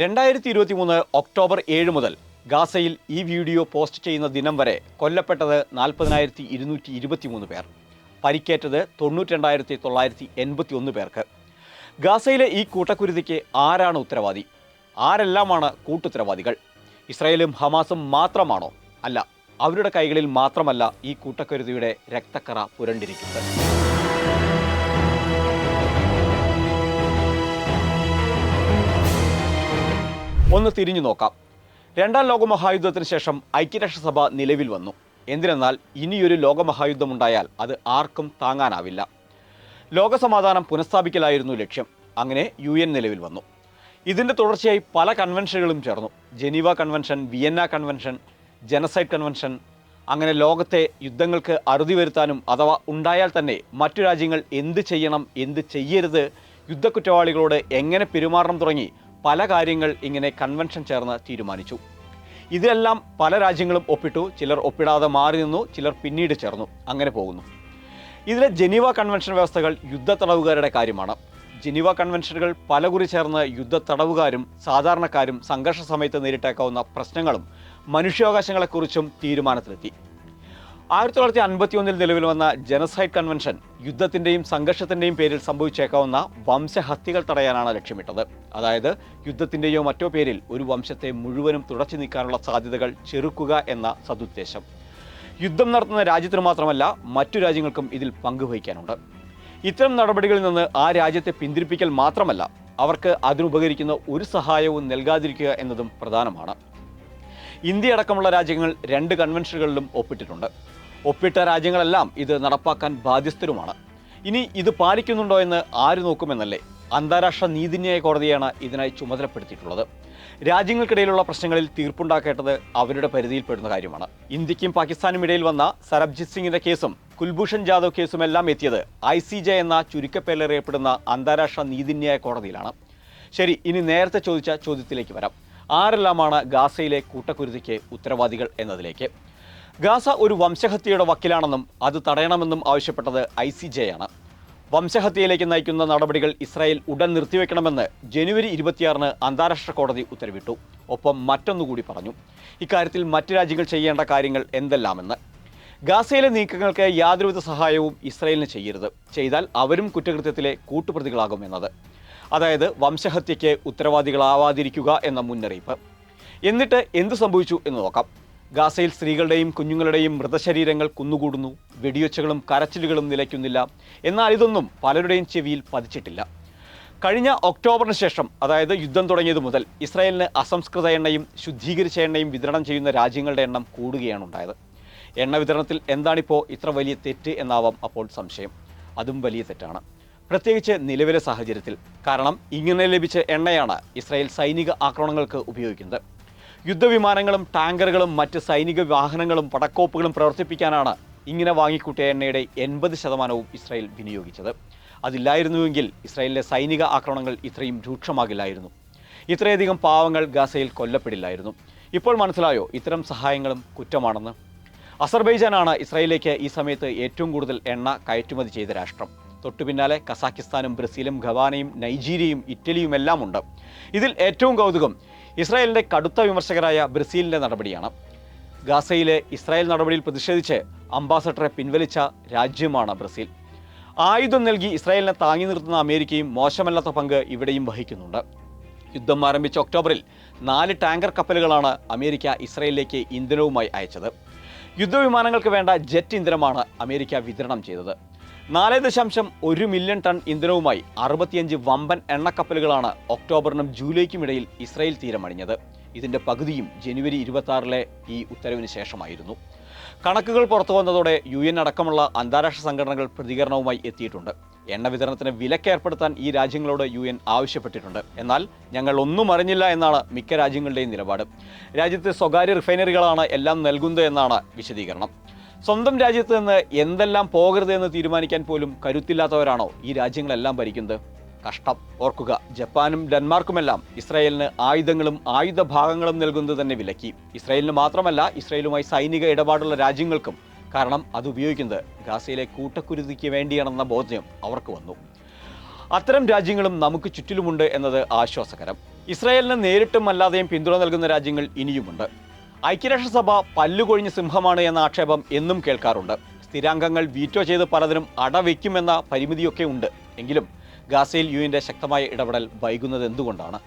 രണ്ടായിരത്തി ഇരുപത്തി മൂന്ന് ഒക്ടോബർ ഏഴ് മുതൽ ഗാസയിൽ ഈ വീഡിയോ പോസ്റ്റ് ചെയ്യുന്ന ദിനം വരെ കൊല്ലപ്പെട്ടത് നാൽപ്പതിനായിരത്തി ഇരുന്നൂറ്റി ഇരുപത്തി മൂന്ന് പേർ. പരിക്കേറ്റത് തൊണ്ണൂറ്റി രണ്ടായിരത്തി തൊള്ളായിരത്തി എൺപത്തി ഒന്ന് പേർക്ക്. ഗാസയിലെ ഈ കൂട്ടക്കുരുതിക്ക് ആരാണ് ഉത്തരവാദി? ആരെല്ലാമാണ് കൂട്ടുത്തരവാദികൾ? ഇസ്രായേലും ഹമാസും മാത്രമാണോ? അല്ല അവരുടെ കൈകളിൽ മാത്രമല്ല ഈ കൂട്ടക്കുരുതിയുടെ രക്തക്കറ പുരണ്ടിരിക്കുന്നത്. ഒന്ന് തിരിഞ്ഞു നോക്കാം. രണ്ടാം ലോകമഹായുദ്ധത്തിന് ശേഷം ഐക്യരാഷ്ട്രസഭ നിലവിൽ വന്നു. എന്തിനെന്നാൽ ഇനിയൊരു ലോകമഹായുദ്ധമുണ്ടായാൽ അത് ആർക്കും താങ്ങാനാവില്ല. ലോകസമാധാനം പുനഃസ്ഥാപിക്കലായിരുന്നു ലക്ഷ്യം. അങ്ങനെ യു എൻ നിലവിൽ വന്നു. ഇതിന്റെ തുടർച്ചയായി പല കൺവെൻഷനുകളും ചേർന്നു. Geneva convention Vienna convention genocide convention അങ്ങനെ ലോകത്തെ യുദ്ധങ്ങൾക്ക് അറുതി വരുത്താനും അഥവാ ഉണ്ടായാൽ തന്നെ മറ്റു രാജ്യങ്ങൾ എന്ത് ചെയ്യണം എന്ത് ചെയ്യരുത് യുദ്ധക്കുറ്റവാളികളോട് എങ്ങനെ പെരുമാറണം തുടങ്ങി പല കാര്യങ്ങൾ ഇങ്ങനെ കൺവെൻഷൻ ചേർന്ന് തീരുമാനിച്ചു. ഇതിലെല്ലാം പല രാജ്യങ്ങളും ഒപ്പിട്ടു. ചിലർ ഒപ്പിടാതെ മാറി നിന്നു. ചിലർ പിന്നീട് ചേർന്നു. അങ്ങനെ പോകുന്നു. ഇതിലെ ജനീവ കൺവെൻഷൻ വ്യവസ്ഥകൾ യുദ്ധ തടവുകാരുടെ കാര്യമാണ്. ജനീവ കൺവെൻഷനുകൾ പലകുറി ചേർന്ന് യുദ്ധ തടവുകാരും സാധാരണക്കാരും സംഘർഷ സമയത്ത് നേരിട്ടേക്കാവുന്ന പ്രശ്നങ്ങളും മനുഷ്യാവകാശങ്ങളെക്കുറിച്ചും തീരുമാനത്തിലെത്തി. ആയിരത്തി തൊള്ളായിരത്തി അൻപത്തി ഒന്നിൽ നിലവിൽ വന്ന ജനസൈഡ് കൺവെൻഷൻ യുദ്ധത്തിന്റെയും സംഘർഷത്തിന്റെയും പേരിൽ സംഭവിച്ചേക്കാവുന്ന വംശഹത്യകൾ തടയാനാണ് ലക്ഷ്യമിട്ടത്. അതായത് യുദ്ധത്തിന്റെയോ മറ്റോ പേരിൽ ഒരു വംശത്തെ മുഴുവനും തുടച്ചു നീക്കാനുള്ള സാധ്യതകൾ ചെറുക്കുക എന്ന സതുദ്ദേശം. യുദ്ധം നടത്തുന്ന രാജ്യത്തിന് മാത്രമല്ല മറ്റു രാജ്യങ്ങൾക്കും ഇതിൽ പങ്കുവഹിക്കാനുണ്ട്. ഇത്തരം നടപടികളിൽ നിന്ന് ആ രാജ്യത്തെ പിന്തിരിപ്പിക്കൽ മാത്രമല്ല അവർക്ക് അതിനുപകരിക്കുന്ന ഒരു സഹായവും നൽകാതിരിക്കുക എന്നതും പ്രധാനമാണ്. ഇന്ത്യ അടക്കമുള്ള രാജ്യങ്ങൾ രണ്ട് കൺവെൻഷനുകളിലും ഒപ്പിട്ടിട്ടുണ്ട്. ഒപ്പിട്ട രാജ്യങ്ങളെല്ലാം ഇത് നടപ്പാക്കാൻ ബാധ്യസ്ഥരുമാണ്. ഇനി ഇത് പാലിക്കുന്നുണ്ടോ എന്ന് ആര് നോക്കുമെന്നല്ലേ? അന്താരാഷ്ട്ര നീതിന്യായ കോടതിയാണ് ഇതിനായി ചുമതലപ്പെടുത്തിയിട്ടുള്ളത്. രാജ്യങ്ങൾക്കിടയിലുള്ള പ്രശ്നങ്ങളിൽ തീർപ്പുണ്ടാക്കേണ്ടത് അവരുടെ പരിധിയിൽപ്പെടുന്ന കാര്യമാണ്. ഇന്ത്യക്കും പാകിസ്ഥാനും ഇടയിൽ വന്ന സരബ്ജിത് സിംഗിന്റെ കേസും കുൽഭൂഷൺ ജാദവ് കേസും എല്ലാം എത്തിയത് ഐ സി ജെ എന്ന ചുരുക്കപ്പേരിലറിയപ്പെടുന്ന അന്താരാഷ്ട്ര നീതിന്യായ കോടതിയിലാണ്. ശരി ഇനി നേരത്തെ ചോദിച്ച ചോദ്യത്തിലേക്ക് വരാം. ആരെല്ലാമാണ് ഗാസയിലെ കൂട്ടക്കുരുതിക്ക് ഉത്തരവാദികൾ എന്നതിലേക്ക്? ഗാസ ഒരു വംശഹത്യയുടെ വക്കിലാണെന്നും അത് തടയണമെന്നും ആവശ്യപ്പെട്ടത് ഐ സി ജെ ആണ്. വംശഹത്യയിലേക്ക് നയിക്കുന്ന നടപടികൾ ഇസ്രായേൽ ഉടൻ നിർത്തിവെക്കണമെന്ന് ജനുവരി ഇരുപത്തിയാറിന് അന്താരാഷ്ട്ര കോടതി ഉത്തരവിട്ടു. ഒപ്പം മറ്റൊന്നുകൂടി പറഞ്ഞു. ഇക്കാര്യത്തിൽ മറ്റ് രാജ്യങ്ങൾ ചെയ്യേണ്ട കാര്യങ്ങൾ എന്തെല്ലാമെന്ന്. ഗാസയിലെ നീക്കങ്ങൾക്ക് യാതൊരുവിധ സഹായവും ഇസ്രായേലിന് ചെയ്യരുത്. ചെയ്താൽ അവരും കുറ്റകൃത്യത്തിലെ കൂട്ടുപ്രതികളാകും എന്നത്. അതായത് വംശഹത്യയ്ക്ക് ഉത്തരവാദികളാവാതിരിക്കുക എന്ന മുന്നറിയിപ്പ്. എന്നിട്ട് എന്ത് സംഭവിച്ചു എന്ന് നോക്കാം. ഗാസയിൽ സ്ത്രീകളുടെയും കുഞ്ഞുങ്ങളുടെയും മൃതശരീരങ്ങൾ കുന്നുകൂടുന്നു. വെടിയൊച്ചകളും കരച്ചിലുകളും നിലയ്ക്കുന്നില്ല. എന്നാൽ ഇതൊന്നും പലരുടെയും ചെവിയിൽ പതിച്ചിട്ടില്ല. കഴിഞ്ഞ ഒക്ടോബറിന് ശേഷം അതായത് യുദ്ധം തുടങ്ങിയത് മുതൽ ഇസ്രായേലിന് അസംസ്കൃത എണ്ണയും ശുദ്ധീകരിച്ച എണ്ണയും വിതരണം ചെയ്യുന്ന രാജ്യങ്ങളുടെ എണ്ണം കൂടുകയാണ് ഉണ്ടായത്. എണ്ണ വിതരണത്തിൽ എന്താണിപ്പോൾ ഇത്ര വലിയ തെറ്റ് എന്നാവാം അപ്പോൾ സംശയം. അതും വലിയ തെറ്റാണ്. പ്രത്യേകിച്ച് നിലവിലെ സാഹചര്യത്തിൽ. കാരണം ഇങ്ങനെ ലഭിച്ച എണ്ണയാണ് ഇസ്രായേൽ സൈനിക ആക്രമണങ്ങൾക്ക് ഉപയോഗിക്കുന്നത്. യുദ്ധവിമാനങ്ങളും ടാങ്കറുകളും മറ്റ് സൈനിക വാഹനങ്ങളും പടക്കോപ്പുകളും പ്രവർത്തിപ്പിക്കാനാണ് ഇങ്ങനെ വാങ്ങിക്കൂട്ടിയ എണ്ണയുടെ എൺപത് ശതമാനവും ഇസ്രായേൽ വിനിയോഗിച്ചത്. അതില്ലായിരുന്നുവെങ്കിൽ ഇസ്രായേലിലെ സൈനിക ആക്രമണങ്ങൾ ഇത്രയും രൂക്ഷമാകില്ലായിരുന്നു. ഇത്രയധികം പാവങ്ങൾ ഗാസയിൽ കൊല്ലപ്പെടില്ലായിരുന്നു. ഇപ്പോൾ മനസ്സിലായോ ഇത്തരം സഹായങ്ങളും കുറ്റമാണെന്ന്? അസർബൈജാനാണ് ഇസ്രായേലിലേക്ക് ഈ സമയത്ത് ഏറ്റവും കൂടുതൽ എണ്ണ കയറ്റുമതി ചെയ്ത രാഷ്ട്രം. തൊട്ടു പിന്നാലെ കസാക്കിസ്ഥാനും ബ്രസീലും ഖവാനയും നൈജീരിയയും ഇറ്റലിയും എല്ലാം ഉണ്ട് ഇതിൽ ഏറ്റവും കൗതുകം ഇസ്രായേലിന്റെ കടുത്ത വിമർശകരായ ബ്രസീലിന്റെ നടപടിയാണ്. ഗാസയിലെ ഇസ്രായേൽ നടപടിയിൽ പ്രതിഷേധിച്ച് അംബാസഡറെ പിൻവലിച്ച രാജ്യമാണ് ബ്രസീൽ. ആയുധം നൽകി ഇസ്രായേലിനെ താങ്ങി നിർത്തുന്ന അമേരിക്കയും മോശമല്ലാത്ത പങ്ക് ഇവിടെയും വഹിക്കുന്നുണ്ട്. യുദ്ധം ആരംഭിച്ച ഒക്ടോബറിൽ നാല് ടാങ്കർ കപ്പലുകളാണ് അമേരിക്ക ഇസ്രായേലിലേക്ക് ഇന്ധനവുമായി അയച്ചത്. യുദ്ധവിമാനങ്ങൾക്ക് വേണ്ട ജെറ്റ് ഇന്ധനമാണ് അമേരിക്ക വിതരണം ചെയ്തത്. നാല് ദശാംശം ഒരു മില്യൺ ടൺ ഇന്ധനവുമായി അറുപത്തിയഞ്ച് വമ്പൻ എണ്ണക്കപ്പലുകളാണ് ഒക്ടോബറിനും ജൂലൈക്കും ഇടയിൽ ഇസ്രായേൽ തീരമണിഞ്ഞത്. ഇതിന്റെ പകുതിയും ജനുവരി ഇരുപത്തി ആറിലെ ഈ ഉത്തരവിന് ശേഷമായിരുന്നു. കണക്കുകൾ പുറത്തു വന്നതോടെ യു എൻ അടക്കമുള്ള അന്താരാഷ്ട്ര സംഘടനകൾ പ്രതികരണവുമായി എത്തിയിട്ടുണ്ട്. എണ്ണ വിതരണത്തിന് വിലക്ക് ഏർപ്പെടുത്താൻ ഈ രാജ്യങ്ങളോട് യു എൻ ആവശ്യപ്പെട്ടിട്ടുണ്ട്. എന്നാൽ ഞങ്ങൾ ഒന്നും അറിഞ്ഞില്ല എന്നാണ് മിക്ക രാജ്യങ്ങളുടെയും നിലപാട്. രാജ്യത്തെ സ്വകാര്യ റിഫൈനറികളാണ് എല്ലാം നൽകുന്നത് എന്നാണ് വിശദീകരണം. സ്വന്തം രാജ്യത്ത് നിന്ന് എന്തെല്ലാം പോകരുത് എന്ന് തീരുമാനിക്കാൻ പോലും കരുത്തില്ലാത്തവരാണോ ഈ രാജ്യങ്ങളെല്ലാം ഭരിക്കുന്നത്? കഷ്ടം. ഓർക്കുക ജപ്പാനും ഡെൻമാർക്കുമെല്ലാം ഇസ്രായേലിന് ആയുധങ്ങളും ആയുധ ഭാഗങ്ങളും നൽകുന്നത് തന്നെ വിലക്കി. ഇസ്രായേലിന് മാത്രമല്ല ഇസ്രായേലുമായി സൈനിക ഇടപാടുള്ള രാജ്യങ്ങൾക്കും കാരണം അത് ഉപയോഗിക്കുന്നത്. ഗാസയിലെ കൂട്ടക്കുരുതിക്ക് വേണ്ടിയാണെന്ന ബോധ്യം അവർക്ക് വന്നു. അത്തരം രാജ്യങ്ങളും നമുക്ക് ചുറ്റിലുമുണ്ട് എന്നത് ആശ്വാസകരം. ഇസ്രായേലിന് നേരിട്ടും അല്ലാതെയും പിന്തുണ നൽകുന്ന രാജ്യങ്ങൾ ഇനിയുമുണ്ട്. ഐക്യരാഷ്ട്രസഭ പല്ലുകൊഴിഞ്ഞ സിംഹമാണ് എന്ന ആക്ഷേപം എന്നും കേൾക്കാറുണ്ട്. സ്ഥിരാംഗങ്ങൾ വീറ്റോ ചെയ്ത് പലതിനും അടവയ്ക്കുമെന്ന പരിമിതിയൊക്കെ ഉണ്ട്. എങ്കിലും ഗാസയിൽ യുവിന്റെ ശക്തമായ ഇടപെടൽ വൈകുന്നത് എന്തുകൊണ്ടാണ്